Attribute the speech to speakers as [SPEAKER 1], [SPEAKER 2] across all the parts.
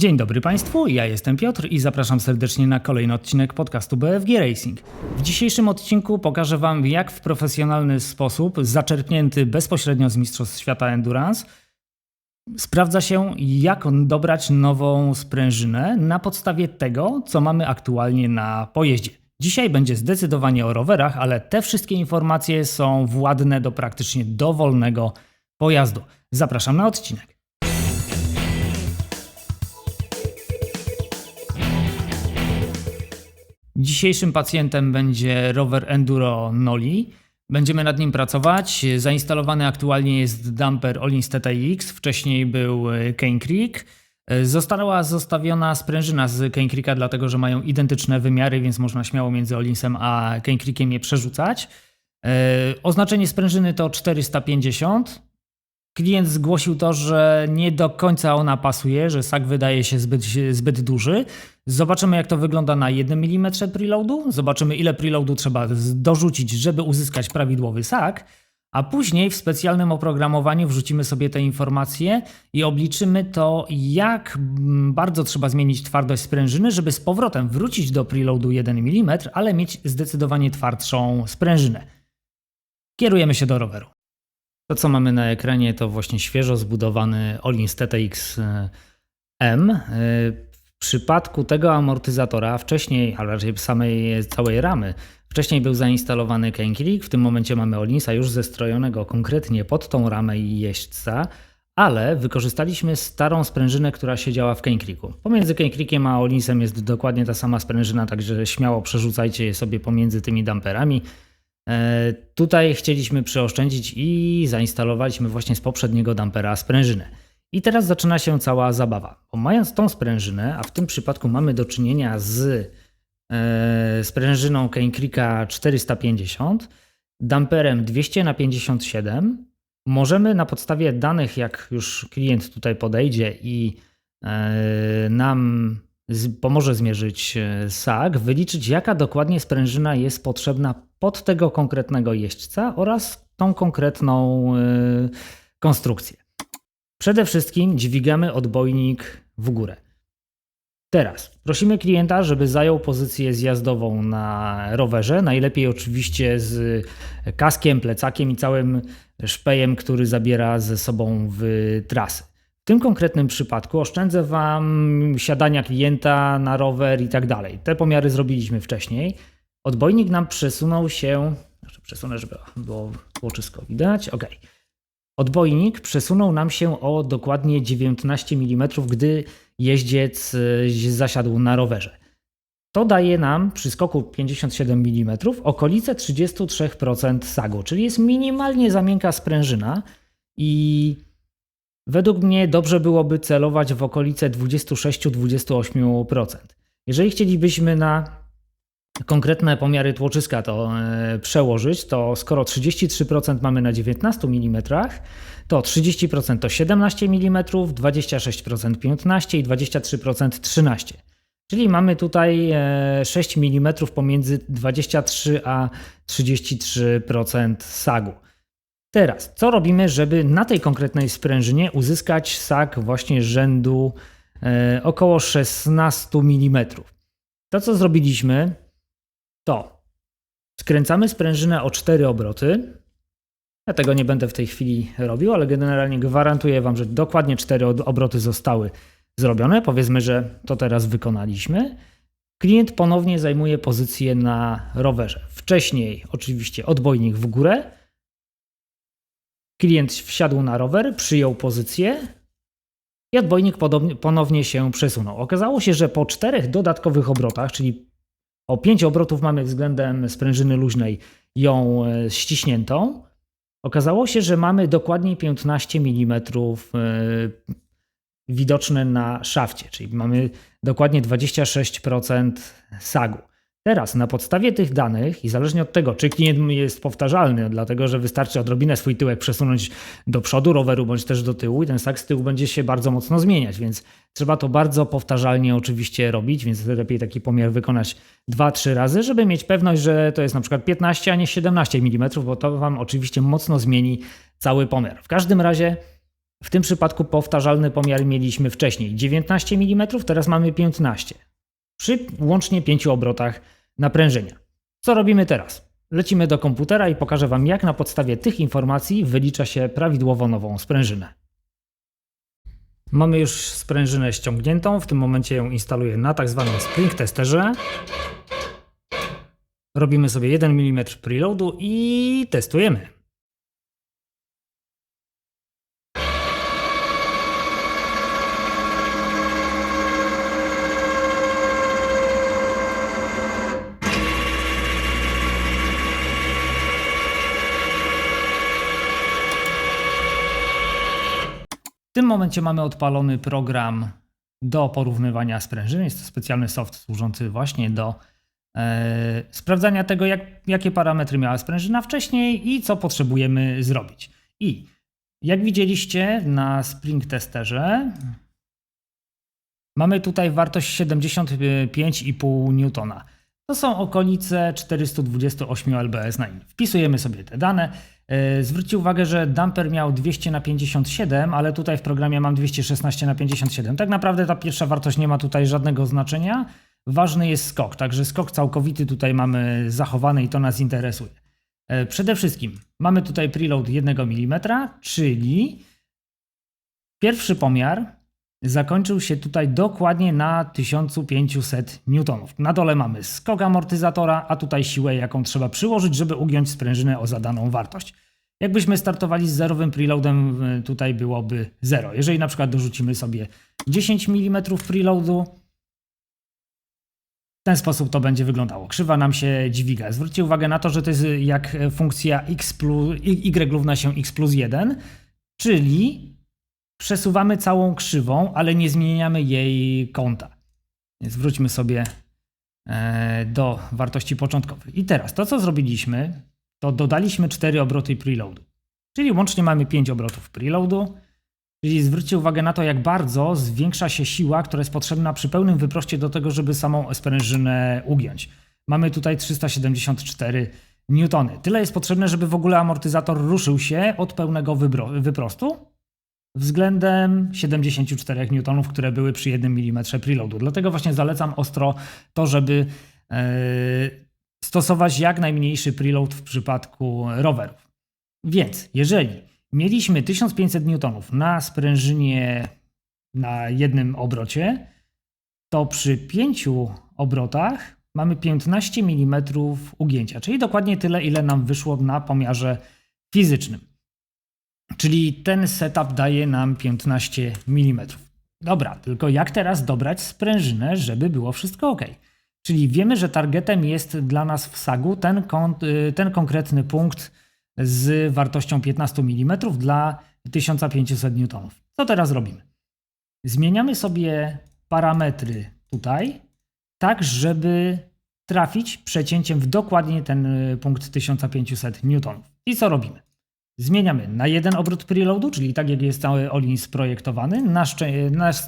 [SPEAKER 1] Dzień dobry Państwu, ja jestem Piotr i zapraszam serdecznie na kolejny odcinek podcastu BFG Racing. W dzisiejszym odcinku pokażę Wam, jak w profesjonalny sposób, zaczerpnięty bezpośrednio z Mistrzostw Świata Endurance, sprawdza się, jak dobrać nową sprężynę na podstawie tego, co mamy aktualnie na pojeździe. Dzisiaj będzie zdecydowanie o rowerach, ale te wszystkie informacje są władne do praktycznie dowolnego pojazdu. Zapraszam na odcinek. Dzisiejszym pacjentem będzie rower Enduro Noli. Będziemy nad nim pracować. Zainstalowany aktualnie jest dumper Olins TTX, wcześniej był Cane Creek. Została zostawiona sprężyna z Cane Creeka, dlatego że mają identyczne wymiary, więc można śmiało między Olinsem a Cane Creekiem je przerzucać. E, Oznaczenie sprężyny to 450. Klient zgłosił to, że nie do końca ona pasuje, że sak wydaje się zbyt, zbyt duży. Zobaczymy, jak to wygląda na 1 mm preloadu. Zobaczymy, ile preloadu trzeba dorzucić, żeby uzyskać prawidłowy sak. A później w specjalnym oprogramowaniu wrzucimy sobie te informacje i obliczymy to, jak bardzo trzeba zmienić twardość sprężyny, żeby z powrotem wrócić do preloadu 1 mm, ale mieć zdecydowanie twardszą sprężynę. Kierujemy się do roweru. To, co mamy na ekranie, to właśnie świeżo zbudowany Olins TTX M. W przypadku tego amortyzatora wcześniej, a raczej samej całej ramy, wcześniej był zainstalowany Kenkilik, w tym momencie mamy Olinsa już zestrojonego konkretnie pod tą ramę i jeźdźca, ale wykorzystaliśmy starą sprężynę, która siedziała w Kenkriku. Pomiędzy Kenkrikiem a Olinsem jest dokładnie ta sama sprężyna, także śmiało przerzucajcie je sobie pomiędzy tymi damperami. E, tutaj chcieliśmy przeoszczędzić i zainstalowaliśmy właśnie z poprzedniego dampera sprężynę. I teraz zaczyna się cała zabawa. Bo mając tą sprężynę, a w tym przypadku mamy do czynienia z e, sprężyną Cane Creeka 450, damperem 200 na 57, możemy na podstawie danych, jak już klient tutaj podejdzie i e, nam pomoże zmierzyć SAG, wyliczyć jaka dokładnie sprężyna jest potrzebna pod tego konkretnego jeźdźca oraz tą konkretną konstrukcję. Przede wszystkim dźwigamy odbojnik w górę. Teraz prosimy klienta, żeby zajął pozycję zjazdową na rowerze. Najlepiej oczywiście z kaskiem, plecakiem i całym szpejem, który zabiera ze sobą w trasy. W tym konkretnym przypadku oszczędzę Wam siadania klienta na rower i tak dalej. Te pomiary zrobiliśmy wcześniej. Odbojnik nam przesunął się, znaczy przesunę, żeby było, wszystko widać. ok. Odbojnik przesunął nam się o dokładnie 19 mm, gdy jeździec y, zasiadł na rowerze. To daje nam przy skoku 57 mm okolice 33% sagu, czyli jest minimalnie za miękka sprężyna i według mnie dobrze byłoby celować w okolice 26-28%. Jeżeli chcielibyśmy na konkretne pomiary tłoczyska to e, przełożyć, to skoro 33% mamy na 19 mm, to 30% to 17 mm, 26% 15 i 23% 13. Czyli mamy tutaj 6 e, mm pomiędzy 23 a 33% sagu. Teraz, co robimy, żeby na tej konkretnej sprężynie uzyskać sag właśnie rzędu e, około 16 mm? To, co zrobiliśmy, to skręcamy sprężynę o 4 obroty. Ja tego nie będę w tej chwili robił, ale generalnie gwarantuję Wam, że dokładnie 4 obroty zostały zrobione. Powiedzmy, że to teraz wykonaliśmy. Klient ponownie zajmuje pozycję na rowerze. Wcześniej oczywiście odbojnik w górę. Klient wsiadł na rower, przyjął pozycję i odbojnik ponownie się przesunął. Okazało się, że po czterech dodatkowych obrotach, czyli o 5 obrotów mamy względem sprężyny luźnej ją e, ściśniętą. Okazało się, że mamy dokładnie 15 mm widoczne na szafcie, czyli mamy dokładnie 26% sagu. Teraz na podstawie tych danych i zależnie od tego, czy klient jest powtarzalny, dlatego że wystarczy odrobinę swój tyłek przesunąć do przodu roweru bądź też do tyłu i ten sak z tyłu będzie się bardzo mocno zmieniać, więc trzeba to bardzo powtarzalnie oczywiście robić, więc lepiej taki pomiar wykonać 2-3 razy, żeby mieć pewność, że to jest na przykład 15, a nie 17 mm, bo to Wam oczywiście mocno zmieni cały pomiar. W każdym razie W tym przypadku powtarzalny pomiar mieliśmy wcześniej 19 mm, teraz mamy 15. Przy łącznie 5 obrotach naprężenia. Co robimy teraz? Lecimy do komputera i pokażę Wam, jak na podstawie tych informacji wylicza się prawidłowo nową sprężynę. Mamy już sprężynę ściągniętą, w tym momencie ją instaluję na tak zwanym spring testerze. Robimy sobie 1 mm preloadu i testujemy. W tym momencie mamy odpalony program do porównywania sprężyny. Jest to specjalny soft służący właśnie do e, sprawdzania tego, jak, jakie parametry miała sprężyna wcześniej i co potrzebujemy zrobić. I jak widzieliście na Spring Testerze, mamy tutaj wartość 75,5 newtona. To są okolice 428 lbs na in. Wpisujemy sobie te dane. Yy, Zwróćcie uwagę, że damper miał 200 na 57, ale tutaj w programie mam 216 na 57. Tak naprawdę ta pierwsza wartość nie ma tutaj żadnego znaczenia. Ważny jest skok, także skok całkowity tutaj mamy zachowany i to nas interesuje. Yy, Przede wszystkim mamy tutaj preload 1 mm, czyli pierwszy pomiar zakończył się tutaj dokładnie na 1500 newtonów. Na dole mamy skok amortyzatora, a tutaj siłę, jaką trzeba przyłożyć, żeby ugiąć sprężynę o zadaną wartość. Jakbyśmy startowali z zerowym preloadem, y, tutaj byłoby 0. Jeżeli na przykład dorzucimy sobie 10 mm preloadu, w ten sposób to będzie wyglądało. Krzywa nam się dźwiga. Zwróćcie uwagę na to, że to jest jak funkcja x plus, y równa się x plus 1, czyli przesuwamy całą krzywą, ale nie zmieniamy jej kąta. Więc wróćmy sobie e, do wartości początkowych. I teraz to, co zrobiliśmy, to dodaliśmy 4 obroty preloadu. Czyli łącznie mamy 5 obrotów preloadu. Czyli zwróćcie uwagę na to, jak bardzo zwiększa się siła, która jest potrzebna przy pełnym wyproście do tego, żeby samą sprężynę ugiąć. Mamy tutaj 374 newtony. Tyle jest potrzebne, żeby w ogóle amortyzator ruszył się od pełnego wyprostu względem 74 newtonów, które były przy 1 mm preloadu. Dlatego właśnie zalecam ostro to, żeby e, stosować jak najmniejszy preload w przypadku rowerów. Więc jeżeli mieliśmy 1500 newtonów na sprężynie na jednym obrocie, to przy pięciu obrotach mamy 15 mm ugięcia, czyli dokładnie tyle, ile nam wyszło na pomiarze fizycznym. Czyli ten setup daje nam 15 mm. Dobra, tylko jak teraz dobrać sprężynę, żeby było wszystko ok? Czyli wiemy, że targetem jest dla nas w SAG-u ten, ten konkretny punkt z wartością 15 mm dla 1500 N. Co teraz robimy? Zmieniamy sobie parametry tutaj, tak żeby trafić przecięciem w dokładnie ten punkt 1500 N. I co robimy? Zmieniamy na jeden obrót preloadu, czyli tak jak jest cały Olin sprojektowany.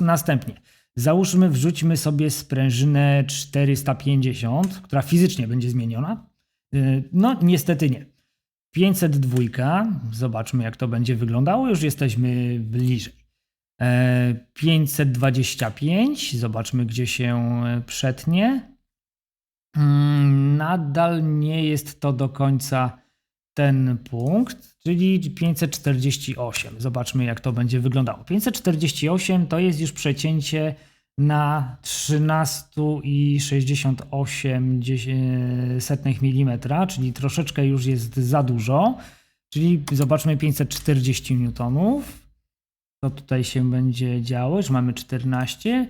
[SPEAKER 1] następnie załóżmy, wrzućmy sobie sprężynę 450, która fizycznie będzie zmieniona. Y, no, niestety nie. 502, zobaczmy jak to będzie wyglądało, już jesteśmy bliżej. 525, e, zobaczmy gdzie się przetnie. Mm, nadal nie jest to do końca ten punkt, czyli 548. Zobaczmy, jak to będzie wyglądało. 548 to jest już przecięcie na 13,68 mm, czyli troszeczkę już jest za dużo. Czyli zobaczmy 540 newtonów. Co tutaj się będzie działo? Już mamy 14,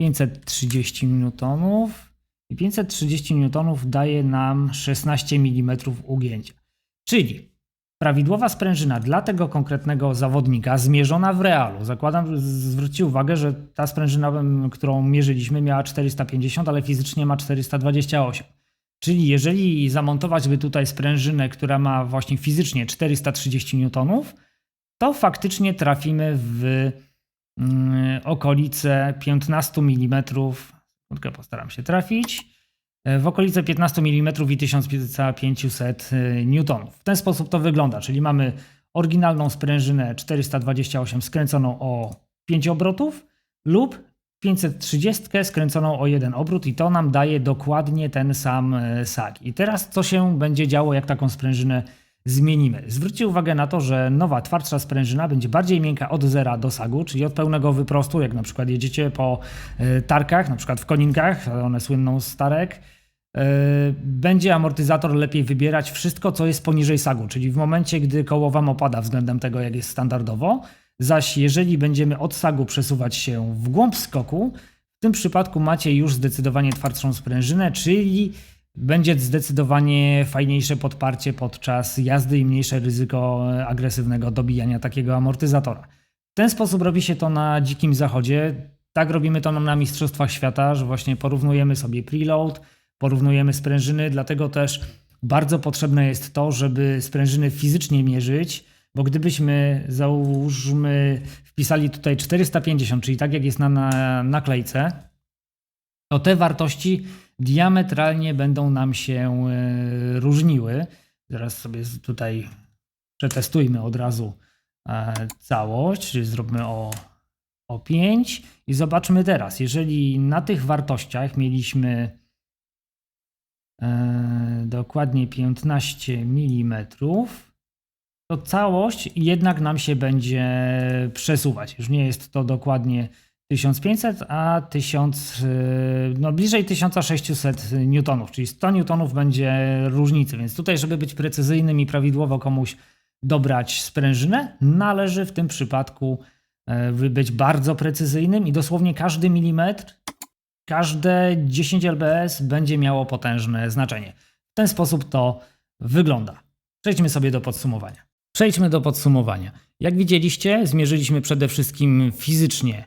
[SPEAKER 1] 530 newtonów i 530 newtonów daje nam 16 mm ugięcia. Czyli prawidłowa sprężyna dla tego konkretnego zawodnika zmierzona w realu. Zakładam, zwróćcie uwagę, że ta sprężyna, którą mierzyliśmy, miała 450, ale fizycznie ma 428. Czyli jeżeli zamontować by tutaj sprężynę, która ma właśnie fizycznie 430 newtonów, to faktycznie trafimy w mm, okolice 15 mm. Postaram się trafić w okolice 15 mm i 1500 N. W ten sposób to wygląda, czyli mamy oryginalną sprężynę 428 skręconą o 5 obrotów lub 530 skręconą o jeden obrót i to nam daje dokładnie ten sam e, sag. I teraz co się będzie działo, jak taką sprężynę zmienimy? Zwróćcie uwagę na to, że nowa, twardsza sprężyna będzie bardziej miękka od zera do sagu, czyli od pełnego wyprostu, jak na przykład jedziecie po e, tarkach, na przykład w koninkach, one słynną z tarek, e, będzie amortyzator lepiej wybierać wszystko, co jest poniżej sagu, czyli w momencie, gdy koło Wam opada względem tego, jak jest standardowo, zaś jeżeli będziemy od sagu przesuwać się w głąb skoku, w tym przypadku macie już zdecydowanie twardszą sprężynę, czyli będzie zdecydowanie fajniejsze podparcie podczas jazdy i mniejsze ryzyko agresywnego dobijania takiego amortyzatora. W ten sposób robi się to na dzikim zachodzie. Tak robimy to na Mistrzostwach Świata, że właśnie porównujemy sobie preload, porównujemy sprężyny, dlatego też bardzo potrzebne jest to, żeby sprężyny fizycznie mierzyć, bo gdybyśmy załóżmy wpisali tutaj 450, czyli tak jak jest na, na naklejce, to te wartości diametralnie będą nam się e, różniły. Zaraz sobie tutaj przetestujmy od razu e, całość, czyli zróbmy o, o 5 i zobaczmy teraz, jeżeli na tych wartościach mieliśmy e, dokładnie 15 mm, to całość jednak nam się będzie przesuwać. Już nie jest to dokładnie 1500, a 1000, yy, no bliżej 1600 newtonów, czyli 100 newtonów będzie różnicy. Więc tutaj, żeby być precyzyjnym i prawidłowo komuś dobrać sprężynę, należy w tym przypadku yy, być bardzo precyzyjnym i dosłownie każdy milimetr, każde 10 lbs będzie miało potężne znaczenie. W ten sposób to wygląda. Przejdźmy sobie do podsumowania. Przejdźmy do podsumowania. Jak widzieliście, zmierzyliśmy przede wszystkim fizycznie,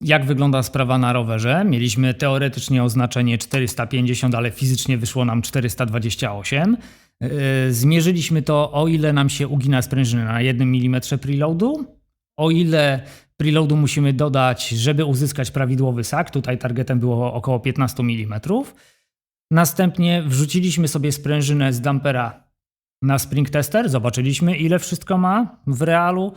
[SPEAKER 1] jak wygląda sprawa na rowerze. Mieliśmy teoretycznie oznaczenie 450, ale fizycznie wyszło nam 428. Yy, Zmierzyliśmy to, o ile nam się ugina sprężyna na 1 mm preloadu, o ile preloadu musimy dodać, żeby uzyskać prawidłowy sak. Tutaj targetem było około 15 mm. Następnie wrzuciliśmy sobie sprężynę z dampera na Spring Tester, zobaczyliśmy ile wszystko ma w realu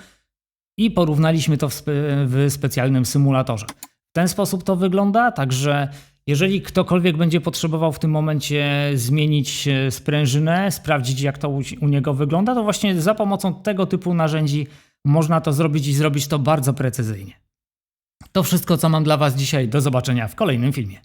[SPEAKER 1] i porównaliśmy to w, spe, w specjalnym symulatorze. W ten sposób to wygląda, także jeżeli ktokolwiek będzie potrzebował w tym momencie zmienić e, sprężynę, sprawdzić jak to u, u niego wygląda, to właśnie za pomocą tego typu narzędzi można to zrobić i zrobić to bardzo precyzyjnie. To wszystko, co mam dla Was dzisiaj. Do zobaczenia w kolejnym filmie.